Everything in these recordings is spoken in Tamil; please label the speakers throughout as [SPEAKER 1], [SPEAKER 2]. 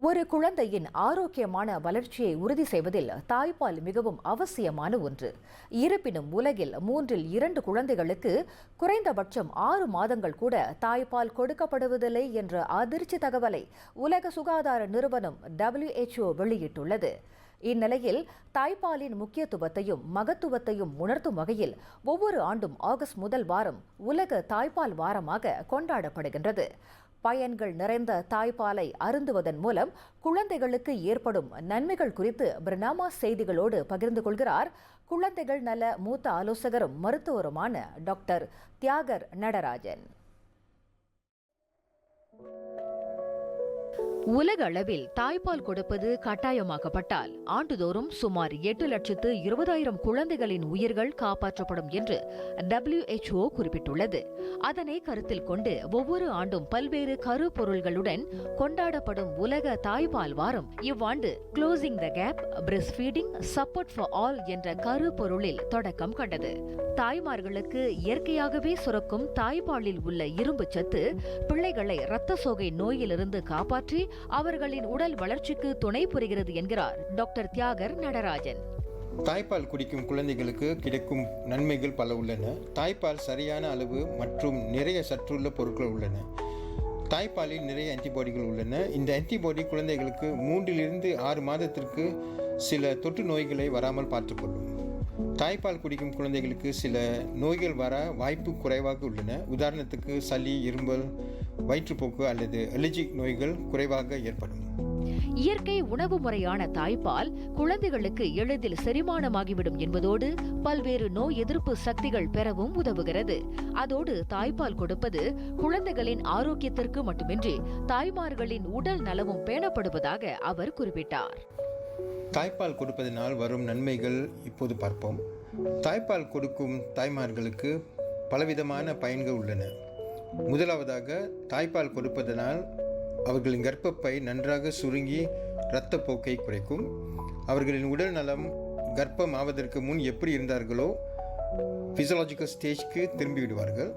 [SPEAKER 1] ஒரு குழந்தையின் ஆரோக்கியமான வளர்ச்சியை உறுதி செய்வதில் தாய்ப்பால் மிகவும் அவசியமான ஒன்று. இருப்பினும் உலகில் மூன்றில் இரண்டு குழந்தைகளுக்கு குறைந்தபட்சம் ஆறு மாதங்கள் கூட தாய்ப்பால் கொடுக்கப்படுவதில்லை என்ற அதிர்ச்சி தகவலை உலக சுகாதார நிறுவனம் டபிள்யூஎச்ஓ வெளியிட்டுள்ளது. இந்நிலையில் தாய்ப்பாலின் முக்கியத்துவத்தையும் மகத்துவத்தையும் உணர்த்தும் வகையில் ஒவ்வொரு ஆண்டும் ஆகஸ்ட் முதல் வாரம் உலக தாய்ப்பால் வாரமாக கொண்டாடப்படுகின்றது. பயன்கள் நிறைந்த தாய்ப்பாலை அருந்துவதன் மூலம் குழந்தைகளுக்கு ஏற்படும் நன்மைகள் குறித்து பிரணாமா செய்திகளோடு பகிர்ந்து கொள்கிறார். குழந்தைகள் நல மூத்த ஆலோசகரும் மருத்துவருமான டாக்டர் தியாகர் நடராஜன். உலக அளவில் தாய்ப்பால் கொடுப்பது கட்டாயமாக்கப்பட்டால் ஆண்டுதோறும் சுமார் எட்டு லட்சத்து இருபதாயிரம் குழந்தைகளின் உயிர்கள் காப்பாற்றப்படும் என்று டபிள்யூஎச்ஓ குறிப்பிட்டுள்ளது. அதனை கருத்தில் கொண்டு ஒவ்வொரு ஆண்டும் பல்வேறு கருப்பொருள்களுடன் கொண்டாடப்படும் உலக தாய்ப்பால் வாரம். இவ்வாண்டு closing the gap breastfeeding support for all என்ற கருப்பொருளில் தொடக்கம் கண்டது. தாய்மார்களுக்கு இயற்கையாகவே சுரக்கும் தாய்ப்பாலில் உள்ள இரும்பு சத்து பிள்ளைகளை இரத்த சோகை நோயிலிருந்து காப்பாற்றி அவர்களின் உடல் வளர்ச்சிக்கு துணை புரிகிறது என்கிறார் டாக்டர் தியாகர் நடராஜன்.
[SPEAKER 2] தாய்ப்பால் குடிக்கும் குழந்தைகளுக்கு கிடைக்கும் நன்மைகள் பல உள்ளன. தாய்ப்பால் சரியான அளவு மற்றும் நிறைய சற்றுள்ள பொருட்கள் உள்ளன. தாய்ப்பாலில் நிறைய ஆன்டிபாடிகள் உள்ளன. இந்த ஆன்டிபாடி குழந்தைகளுக்கு மூன்றிலிருந்து ஆறு மாதத்திற்கு சில தொற்று நோய்களை வராமல் பார்த்துக்கொள்ளும். தாய்ப்பால் குடிக்கும் குழந்தைகளுக்கு சில நோய்கள் வர வாய்ப்பு குறைவாக உள்ளன. உதாரணத்துக்கு சளி இருமல் வயிற்றுப்போக்கு அல்லது அலர்ஜிக் நோய்கள் குறைவாக ஏற்படும்.
[SPEAKER 1] இயற்கை உணவு முறையான தாய்ப்பால் குழந்தைகளுக்கு எளிதில் செரிமானமாகிவிடும் என்பதோடு பல்வேறு நோய் எதிர்ப்பு சக்திகள் பெறவும் உதவுகிறது. அதோடு தாய்ப்பால் கொடுப்பது குழந்தைகளின் ஆரோக்கியத்திற்கு மட்டுமின்றி தாய்மார்களின் உடல் நலமும் பேணப்படுவதாக அவர் குறிப்பிட்டார்.
[SPEAKER 2] தாய்ப்பால் கொடுப்பதனால் வரும் நன்மைகள் இப்போது பார்ப்போம். தாய்ப்பால் கொடுக்கும் தாய்மார்களுக்கு பலவிதமான பயன்கள் உள்ளன. முதலாவதாக தாய்ப்பால் கொடுப்பதனால் அவர்களின் கர்ப்பப்பை நன்றாக சுருங்கி இரத்தப்போக்கை குறைக்கும். அவர்களின் உடல் நலம் கர்ப்பம் ஆவதற்கு முன் எப்படி இருந்தார்களோ ஃபிசியலாஜிக்கல் ஸ்டேஜ்க்கு திரும்பிவிடுவார்கள்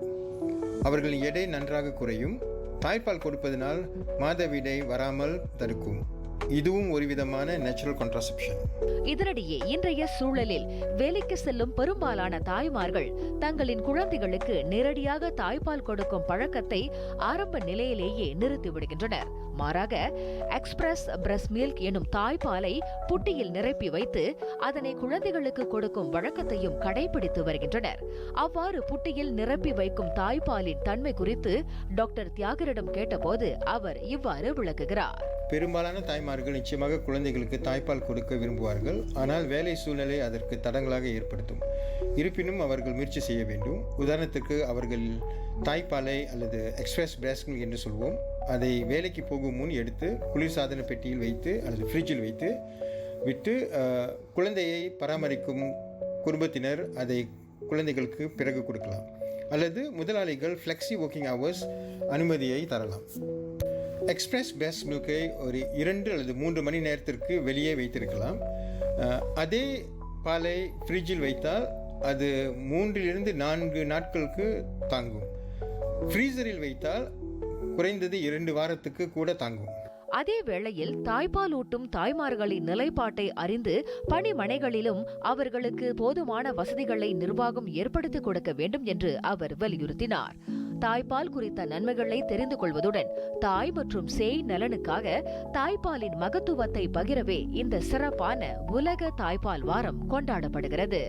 [SPEAKER 2] அவர்களின் எடை நன்றாக குறையும். தாய்ப்பால் கொடுப்பதனால் மாதவிடை வராமல் தடுக்கும். இதுவும் ஒரு விதமான நேச்சுரல் கான்ட்ராசெப்ஷன்
[SPEAKER 1] இதனிடையே இன்றைய சூழலில் வேலைக்கு செல்லும் பெரும்பாலான தாய்மார்கள் தங்களின் குழந்தைகளுக்கு நேரடியாக தாய்ப்பால் கொடுக்கும் பழக்கத்தை ஆரம்ப நிலையிலேயே நிறுத்திவிடுகின்றனர் மாறாக எக்ஸ்பிரஸ் பிரஸ் மில்க் எனும் தாய்ப்பாலை புட்டியில் நிரப்பி வைத்து அதனை குழந்தைகளுக்கு கொடுக்கும் வழக்கத்தையும் கடைபிடித்து வருகின்றனர். அவ்வாறு புட்டியில் நிரப்பி வைக்கும் தாய்ப்பாலின் தன்மை குறித்து டாக்டர் தியாகரிடம் கேட்டபோது அவர் இவ்வாறு விளக்குகிறார்.
[SPEAKER 2] பெரும்பாலான தாய்மார்கள் நிச்சயமாக குழந்தைகளுக்கு தாய்ப்பால் கொடுக்க விரும்புவார்கள். ஆனால் வேலை சூழ்நிலை அதற்கு தடங்களாக ஏற்படுத்தும். இருப்பினும் அவர்கள் முயற்சி செய்ய வேண்டும். உதாரணத்துக்கு அவர்கள் தாய்ப்பாலை அல்லது எக்ஸ்பிரஸ் பிரேஸ்கிங் என்று சொல்வோம். அதை வேலைக்கு போகும் முன் எடுத்து குளிர்சாதன பெட்டியில் வைத்து அல்லது ஃப்ரிட்ஜில் வைத்து விட்டு குழந்தையை பராமரிக்கும் குடும்பத்தினர் அதை குழந்தைகளுக்கு பிறகு கொடுக்கலாம். அல்லது முதலாளிகள் ஃப்ளெக்ஸி ஒர்க்கிங் ஹவர்ஸ் அனுமதியை தரலாம். எக்ஸ்பிரஸ் பேஸ் மில்கை ஒரு இரண்டு அல்லது மூன்று மணி நேரத்திற்கு வெளியே வைத்திருக்கலாம். அதே பாலை ஃப்ரிட்ஜில் வைத்தால் அது மூன்றிலிருந்து நான்கு நாட்களுக்கு தாங்கும். ஃப்ரீசரில் வைத்தால் குறைந்தது இரண்டு வாரத்துக்கு கூட தாங்கும்.
[SPEAKER 1] அதே வேளையில் தாய்ப்பால் ஊட்டும் தாய்மார்களின் நிலைப்பாட்டை அறிந்து பணிமனைகளிலும் அவர்களுக்கு போதுமான வசதிகளை நிர்வாகம் ஏற்படுத்திக் கொடுக்க வேண்டும் என்று அவர் வலியுறுத்தினார். தாய்ப்பால் குறித்த நன்மைகளை தெரிந்து கொள்வதுடன் தாய் மற்றும் சேய் நலனுக்காக தாய்ப்பாலின் மகத்துவத்தை பகிரவே இந்த சிறப்பான உலக தாய்ப்பால் வாரம் கொண்டாடப்படுகிறது.